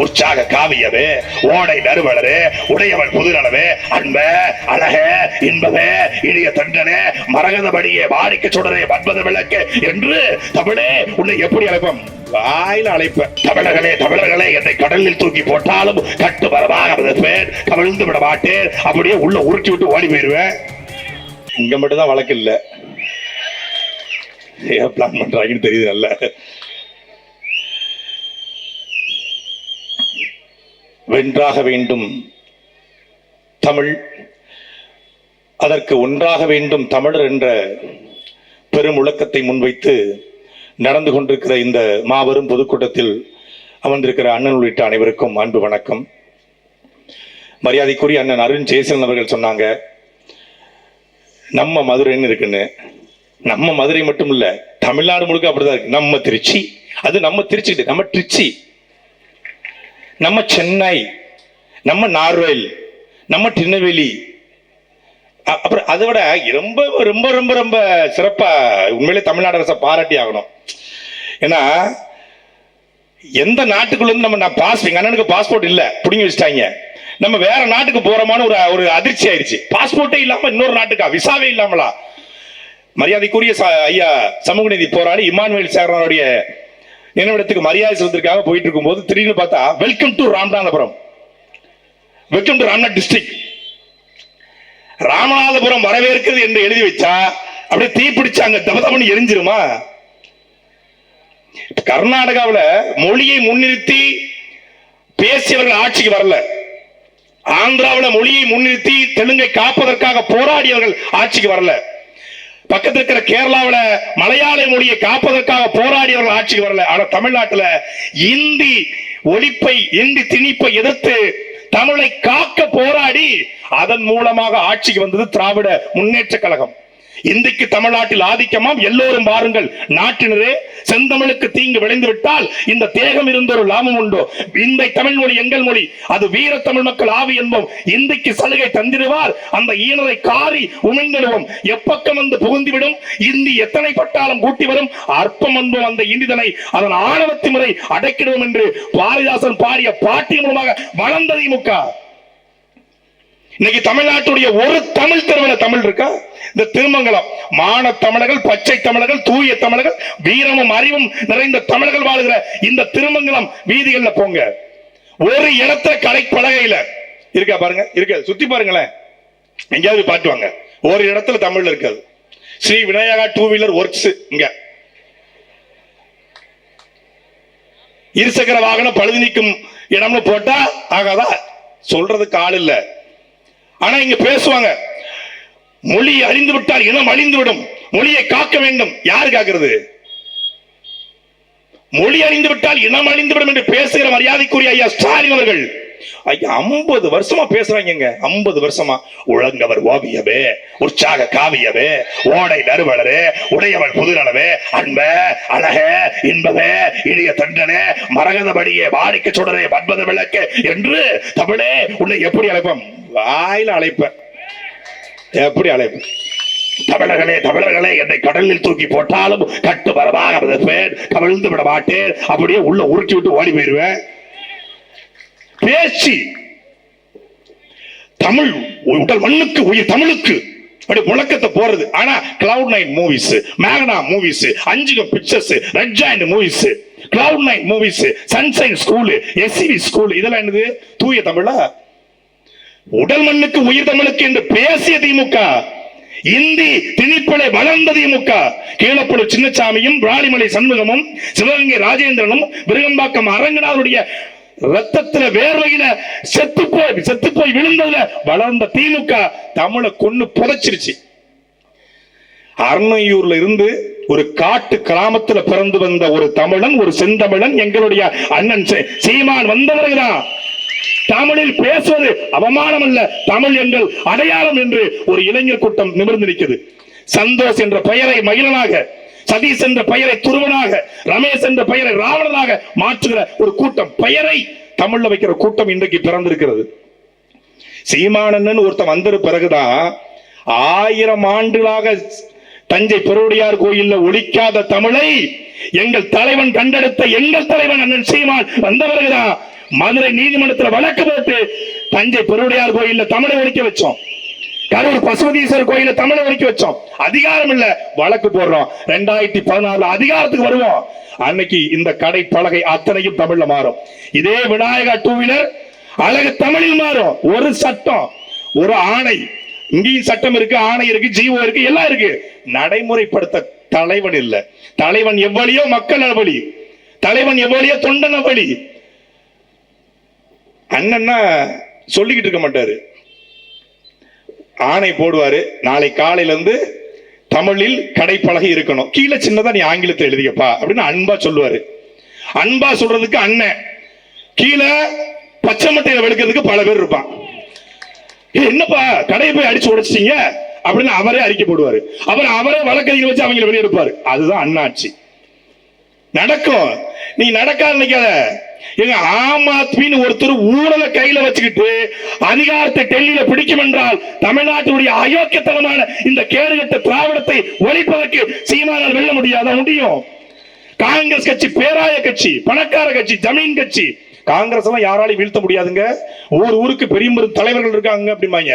உற்சாக காவியவே ஓடை நறுவலரே உடையவள் புதுநலவே அன்ப அழக இன்பவே இனிய தண்டனே மரகதபடியே வாடிக்க சுடரே மன்மத விளக்கு என்று தமிழே உன்னை எப்படி அழைப்போம்? வாயில அழைப்ப தமிழர்களே தமிழர்களே என்னை கடலில் தூக்கி போட்டாலும் கட்டு மரமாக மிதப்பேன். கவிழ்ந்து விட மாட்டேன். அப்படியே உள்ள உருட்டி விட்டு ஓடி போயிருவேன். இங்க மட்டும் தான் வழக்கு இல்ல. பிளான் பண்றாங்கன்னு தெரியுது நல்ல. வென்றாக வேண்டும். தமிழ் அதற்கு ஒன்றாக வேண்டும் தமிழர் என்ற பெரும் முழக்கத்தை முன்வைத்து நடந்து கொண்டிருக்கிற இந்த மாபெரும் பொதுக்கூட்டத்தில் அமர்ந்திருக்கிற அண்ணன் உள்ளிட்ட அனைவருக்கும் அன்பு வணக்கம். மரியாதைக்குரிய அண்ணன் அருண் ஜெயசீலன் அவர்கள் சொன்னாங்க நம்ம மதுரைன்னு இருக்குன்னு. நம்ம மதுரை மட்டும் இல்லை தமிழ்நாடு முழுக்க அப்படிதான் இருக்கு. நம்ம திருச்சி அது நம்ம திருச்சி நம்ம திருச்சி நம்ம சென்னை நம்ம நார்வேல் நம்ம திருநெல்வேலி. அப்புறம் அதை விட ரொம்ப ரொம்ப ரொம்ப ரொம்ப சிறப்பாக உண்மையிலே தமிழ்நாடு அரசை பாராட்டி ஆகணும். ஏன்னா எந்த நாட்டுக்குள்ளேருந்து நம்ம நான் பாஸ் எங்கள் அண்ணனுக்கு பாஸ்போர்ட் இல்லை பிடிங்கி வச்சுட்டாங்க. நம்ம வேற நாட்டுக்கு போகிறோமான ஒரு ஒரு அதிர்ச்சி ஆயிடுச்சு. பாஸ்போர்ட்டே இல்லாமல் இன்னொரு நாட்டுக்கா? விசாவே இல்லாமலா? மரியாதைக்குரிய ச- ஐயா சமூக நீதி போராளி இமானுவேல் சேகரனுடைய நினைவிடத்துக்கு மரியாதை செலுத்திற்காக போயிட்டு இருக்கும்போது திடீர்னு பார்த்தா welcome to Ramanathapuram welcome to Ramnad district Ramanathapuram வரவேற்கிறது என்று எழுதி வச்சா அப்படியே தீப்பிடிச்சு அங்க தபதபன்னு எரிஞ்சிருமா? கர்நாடகாவில் மொழியை முன்னிறுத்தி பேசியவர்கள் ஆட்சிக்கு வரல. ஆந்திராவுல மொழியை முன்னிறுத்தி தெலுங்கை காப்பதற்காக போராடியவர்கள் ஆட்சிக்கு வரல. பக்கத்துல இருக்கிற கேரளாவுல மலையாள மொழியை காப்பதற்காக போராடியவர்கள் ஆட்சிக்கு வரல. ஆனா தமிழ்நாட்டுல இந்தி ஒழிப்பை இந்தி திணிப்பை எதிர்த்து தமிழை காக்க போராடி அதன் மூலமாக ஆட்சிக்கு வந்தது திராவிட முன்னேற்ற கழகம். இந்திக்கு தமிழ்நாட்டில் ஆதிக்கமாம். எல்லோரும் பாருங்கள் நாட்டினரே செந்தமிழுக்கு தீங்கு விளைந்து விட்டால் இந்த தேகம் இருந்த ஒரு லாபம் உண்டோ? இந்த தமிழ் மொழி எங்கள் மொழி. அது வீர தமிழ் மக்கள் ஆவி என்போம். இந்திக்கு சலுகை தந்திடுவார். அந்த ஈனரை காரி உமிழ்ந்திடுவோம். எப்பக்கம் வந்து புகுந்துவிடும்? இந்தி எத்தனை பட்டாலும் கூட்டி வரும்? அற்பம் என்போம் அந்த இந்திதனை. அதன் ஆணவத்து முறை அடைக்கிடுவோம் என்று பாரதிதாசன் பாடிய பாட்டி மூலமாக வளர்ந்த திமுக இன்னைக்கு தமிழ்நாட்டுடைய ஒரு தமிழ் திருமண தமிழ் இருக்கா? இந்த திருமங்கலம். மான தமிழர்கள் பச்சை தமிழர்கள் தூய தமிழர்கள் வீரமும் அறிவும் நிறைந்த தமிழர்கள் வாழுகிற இந்த திருமங்கலம் வீதிகள்ல போங்க. ஒரு இடத்துல கடை பலகையில இருக்கா பாருங்க இருக்க. சுத்தி பாருங்களேன். எங்கேயாவது பாட்டுவாங்க ஒரு இடத்துல தமிழ் இருக்காது Sri Vinayaka two wheeler works இங்க. இருசக்கர வாகனம் பழுது நீக்கும் இடம்னு போட்டா ஆகாதா? சொல்றதுக்கு ஆள் இல்ல. ஆனா இங்க பேசுவாங்க. மொழி அழிந்து விட்டால் இனம் அழிந்து விடும். மொழியை காக்க வேண்டும். யாரு காக்கிறது? மொழி அழிந்து விட்டால் இனம் அழிந்து விடும் என்று பேசுகிற மரியாதைக்குரிய ஐயா ஸ்டாலின் அவர்கள். ஐம்பது வருஷமா பேசுறாங்க ஐம்பது வருஷமா. உழங்கவர் ஓவியவே உற்சாக காவியவே ஓடை நறுவலரே உடையவள் புதுநலவே அன்ப அழக இன்பவே இனிய தண்டனே மரகதபடியே வாடிக்க சுடரே பண்பத விளக்கு என்று தமிழே உன்னை எப்படி அழைப்போம்? வாயில அழைப்ப எப்படி அழைப்பு தமிழர்களே தமிழர்களே என்னை கடலில் தூக்கி போட்டாலும் கட்டு மரமாக மிதப்பேன் கவிழ்ந்து விட மாட்டேன் அப்படியே உள்ள உருட்டி விட்டு ஓடி போயிருவேன். பேச்சு தமிழ் உடல் மண்ணுக்கு உயிர் தமிழுக்கு அப்படி முழக்கத்தை போறது ஆனா கிளவுட் நைன் மூவிஸ் மேகனா movies அஞ்சுக pictures red giant movies cloud nine movies sunshine school SCV school இதெல்லாம் என்னது? தூய தமிழா? உடல் மண்ணுக்கு உயிர் தமிழுக்கு என்று பேசிய திமுக இந்தி திணிப்பலை வளர்ந்த திமுக கீழப்பழு சின்னசாமியும் பிராணிமலை சண்முகமும் சிவகங்கை ராஜேந்திரனும் விருகம்பாக்கம் அரங்கநாதருடைய ரத்தத்துல வேர்வையில செத்து போய் செத்து போய் விழுந்ததுல வளர்ந்த திமுக தமிழை கொண்டு புதைச்சிருச்சு. அருணையூர்ல இருந்து ஒரு காட்டு கிராமத்துல பிறந்து வந்த ஒரு தமிழன் ஒரு செந்தமிழன் எங்களுடைய அண்ணன் சீமான் வந்தவர்கள்தான் தமிழில் பேசுவது அவமானம் அல்ல தமிழ் எங்கள் அடையாளம் என்று ஒரு இளைஞர் கூட்டம் நிமிர்ந்து நிற்கிறது சந்தோஷ் என்ற பெயரை மகிழனாக சதீஷ் என்ற பெயரை துருவனாக ரமேஷ் என்ற பெயரை ராவணனாக மாற்றுகிற ஒரு கூட்டம் பெயரை தமிழ்ல வைக்கிற கூட்டம் இன்றைக்கு பிறந்திருக்கிறது. சீமானன்னு ஒருத்தன் வந்த பிறகுதான் ஆயிரம் ஆண்டுகளாக தஞ்சை பெருவுடையார் கோயில்ல ஒழிக்காத தமிழை எங்கள் தலைவன் கண்டெடுத்த எங்கள் தலைவன் அண்ணன் சீமான் வந்த பிறகுதான் மதுரை நீதிமன்றத்தில் வழக்கு போட்டு தஞ்சை பெருவுடையார் கோயில்ல தமிழை ஒழிக்க வச்சோம். கரூர் பசுபதீஸ்வரர் கோயில தமிழை வரைக்கும் வச்சோம். அதிகாரம் இல்ல வழக்கு போடுறோம். ரெண்டாயிரத்தி பதினாறுல அதிகாரத்துக்கு வருவோம். அன்னைக்கு இந்த கடை பலகை அத்தனையும் தமிழ்ல மாறும். இதே விநாயகா டூ வீலர் அழகு தமிழில் மாறும். ஒரு சட்டம் ஒரு ஆணை. இங்கேயும் சட்டம் இருக்கு ஆணை இருக்கு ஜீவோ இருக்கு எல்லாம் இருக்கு. நடைமுறைப்படுத்த தலைவன் இல்ல. தலைவன் எவ்வளியோ மக்கள் வழி தலைவன் எவ்வளியோ தொண்டன் வழி அண்ணன்னா சொல்லிக்கிட்டு இருக்க மாட்டாரு. ஆணை போடுவாரு. நாளை காலையில இருந்து தமிழில் கடைப்பழகி இருக்கணும். கீழே சின்னதா நீ ஆங்கிலத்தை எழுதிக்கப்பா அப்படின்னு அன்பா சொல்லுவாரு. அன்பா சொல்றதுக்கு அண்ணன். கீழே பச்சை மட்டையில வெளுக்கிறதுக்கு பல பேர் இருப்பான். என்னப்பா கடையை போய் அடிச்சு உடைச்சிட்டீங்க? அப்படின்னு அவரே அறிக்கை போடுவாரு. அவர் அவரே வழக்கறிஞர் வச்சு அவங்களை வெளியெடுப்பாரு. அதுதான் அண்ணாட்சி நடக்கும். நீ நடக்காது நினைக்காத. எங்க ஆம் ஆத்மின்னு ஒருத்தர் ஊழலை கையில வச்சுக்கிட்டு அதிகாரத்தை டெல்லியில பிடிக்கும் என்றால் தமிழ்நாட்டுடைய அயோக்கியத்தனமான இந்த கேடுகட்ட திராவிடத்தை ஒழிப்பதற்கு சீமானால் வெல்ல முடியாத? முடியும். காங்கிரஸ் கட்சி பேராய கட்சி பணக்கார கட்சி ஜமீன் கட்சி. காங்கிரஸ் எல்லாம் யாராலையும் வீழ்த்த முடியாதுங்க. ஒவ்வொரு ஊருக்கு பெரிய தலைவர்கள் இருக்காங்க அப்படிம்பாங்க.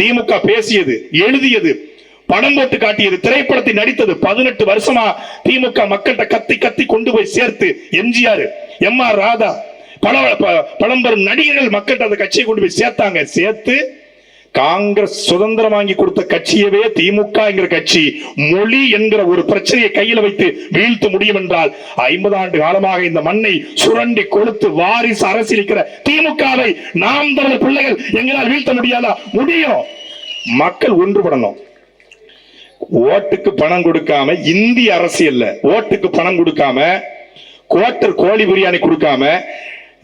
திமுக பேசியது எழுதியது. படம் போட்டு காட்டியது திரைப்படத்தை நடித்தது பதினெட்டு வருஷமா திமுக மக்கள்கிட்ட கத்தி கத்தி கொண்டு போய் சேர்த்து எம்ஜிஆர் எம் ஆர் ராதா பல ப- பழம்பெரும் நடிகர்கள் மக்கள்கிட்ட அந்த கட்சியை கொண்டு போய் சேர்த்தாங்க. சேர்த்து காங்கிரஸ் சுதந்திரம் வாங்கி கொடுத்த கட்சியவே திமுக என்கிற கட்சி மொழி என்கிற ஒரு பிரச்சனையை கையில வைத்து வீழ்த்த முடியும் என்றால் ஐம்பது ஆண்டு காலமாக இந்த மண்ணை சுரண்டி கொளுத்து வாரிசு அரசியலிக்கிற திமுகவை நாம் தனது பிள்ளைகள் எங்களால் வீழ்த்த முடியாதா? முடியும். மக்கள் ஒன்றுபடணும். ஓட்டுக்கு பணம் கொடுக்காம இந்திய அரசியல்ல ஓட்டுக்கு பணம் கொடுக்காம குவார்டர் கோழி பிரியாணி கொடுக்காம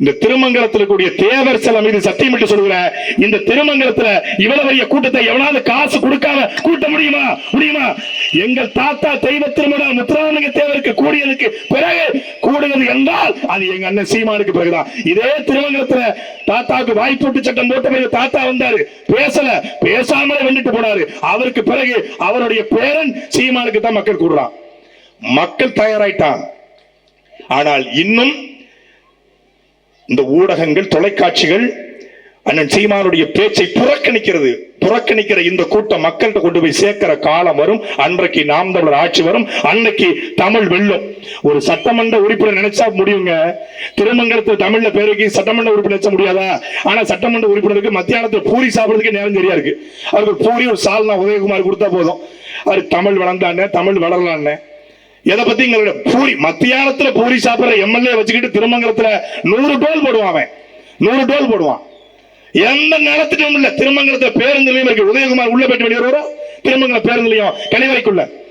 இந்த திருமங்கலத்தில் கூடிய தேவர் சில மீது சத்தியமிட்டு சொல்கிற இந்த திருமங்கலத்துல இவ்வளவு பெரிய கூட்டத்தை எவனாவது காசு கொடுக்காம கூட்ட முடியுமா? முடியுமா? எங்கள் தாத்தா தெய்வ திருமணம் முத்துராமலிங்க தேவருக்கு கூடியதுக்கு பிறகு கூடுகிறது என்றால் அது எங்க அண்ணன் சீமானுக்கு பிறகுதான். இதே திருமங்கலத்துல தாத்தாவுக்கு வாய்ப்பூட்டு சட்டம் போட்ட பிறகு தாத்தா வந்தாரு. பேசல. பேசாமலே வெண்டுட்டு போனாரு. அவருக்கு பிறகு அவருடைய பேரன் சீமானுக்கு தான் மக்கள் கூடுறான். மக்கள் தயாராயிட்டான். ஆனால் இன்னும் இந்த ஊடகங்கள் தொலைக்காட்சிகள் அண்ணன் சீமானுடைய பேச்சை புறக்கணிக்கிறது. புறக்கணிக்கிற இந்த கூட்டம் மக்கள்கிட்ட கொண்டு போய் சேர்க்கிற காலம் வரும். அன்றைக்கு நாம் தமிழர் ஆட்சி வரும். அன்னைக்கு தமிழ் வெல்லும். ஒரு சட்டமன்ற உறுப்பினர் நினைச்சா முடியுங்க. திருமங்கலத்தில் தமிழ்ல பேருக்கு சட்டமன்ற உறுப்பினர் நினைச்ச முடியாதா? ஆனா சட்டமன்ற உறுப்பினருக்கு மத்தியானத்துல பூரி சாப்பிடுறதுக்கு நேரம் சரியா இருக்கு. அவருக்கு பூரி ஒரு சால்னா உதயகுமார் கொடுத்தா போதும். அவர் தமிழ் வளர்ந்தானே தமிழ் வளரலான்னு. எதை பத்தி எங்களுடைய பூரி மத்தியானத்துல பூரி சாப்பிடுற எம்எல்ஏ வச்சுக்கிட்டு திருமங்கலத்துல நூறு டோல் போடுவான் அவன். நூறு டோல் போடுவான். எந்த நேரத்திலும் இல்ல திருமங்கலத்துல பேருந்துலயும் இருக்கு. உதயகுமார் உள்ள போயிட்டு வெளியே வருவாரா? திருமங்கலம் பேருந்துலயும் நிலையம்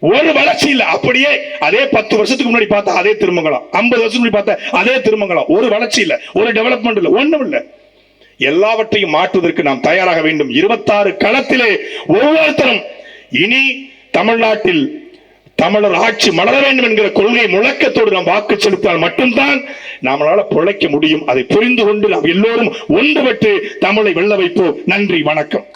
ஒரு வளர்ச்சி இல்ல. அப்படியே அதே பத்து வருஷத்துக்கு முன்னாடி பார்த்தா அதே திருமங்கலம். ஐம்பது வருஷத்துக்கு முன்னாடி பார்த்தா அதே திருமங்கலம். ஒரு வளர்ச்சி இல்ல. ஒரு டெவலப்மெண்ட் இல்ல. ஒண்ணும் இல்ல. எல்லாவற்றையும் மாற்றுவதற்கு நாம் தயாராக வேண்டும். இருபத்தாறு களத்திலே ஒவ்வொருத்தரும் இனி தமிழ்நாட்டில் தமிழர் ஆட்சி மலர வேண்டும் என்கிற கொள்கை முழக்கத்தோடு நாம் வாக்கு செலுத்தால் மட்டும்தான் நம்மளால பிழைக்க முடியும். அதை புரிந்து கொண்டு நாம் எல்லோரும் ஒன்றுபட்டு தமிழை வெல்ல வைப்போம். நன்றி வணக்கம்.